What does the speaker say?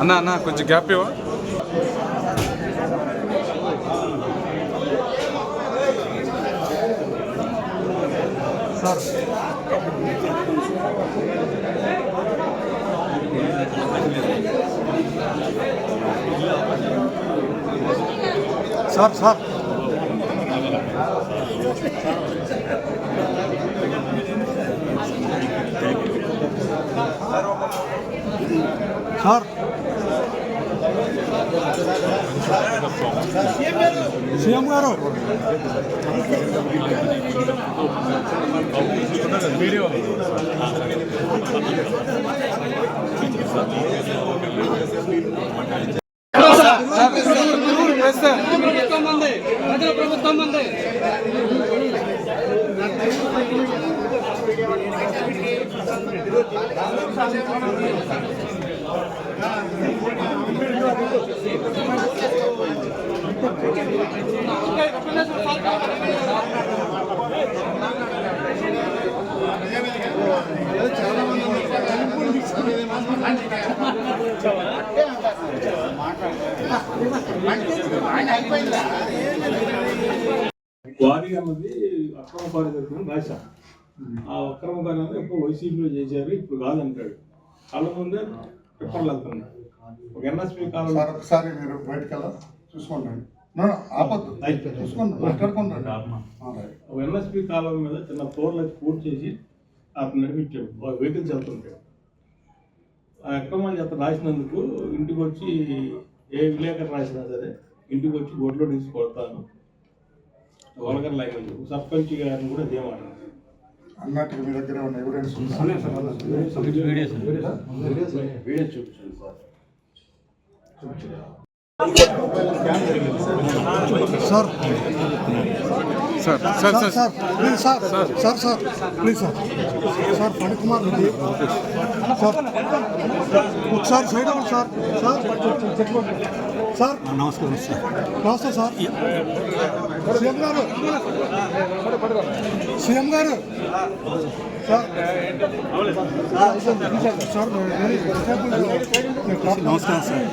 అన్న అన్న కొంచెం గ్యాప్ ఇవ్వ సార్ సార్ సార్ సీఎం గారు ప్రభుత్వం ఉంది ప్రజల ప్రభుత్వం ఉంది వారి అన్నది అక్రమ కారు జరుగుతుంది రాశా ఆ అక్రమ కారు అన్నది ఎప్పుడు వైసీపీలో చేశారు ఇప్పుడు కాదంటాడు కళ్ళ ముందే పేపర్లు వెళ్తున్నాడు ఎన్ఎస్పీ కాలం సార్ ఒకసారి మీరు బయటకు వెళ్ళా చూసుకోండి ఆపొద్దు. చూసుకోండి ఒక ఎన్ఎస్పీ కాలం మీద చిన్న ఫ్లోర్లు అయితే పూర్తి చేసి అతను నడిపించాడు వెహికల్స్ వెళ్తుంటాడు ఆ అక్రమాలు అతను రాసినందుకు ఇంటికి వచ్చి ఏ విలేకరు రాసినా సరే ఇంటికి వచ్చి గొడ్లో తీసి కొడతాను. వలగర్ లాంగ్వేజ్. సర్పంచ్ గారిని కూడా అదే మాట. అన్నట్టుగా మీ దగ్గర ఉన్న evidence sir sir. Sir sir sir. Sir please sir. Sir. Sir please sir. Sir Phanikumar Reddy. Sir ఒకసారి సైడ్ అవ్వండి సార్. Sir sir. నమస్కారం సార్. నమస్తే సార్. సీఎం గారు. సీఎం గారు నమస్కారం సార్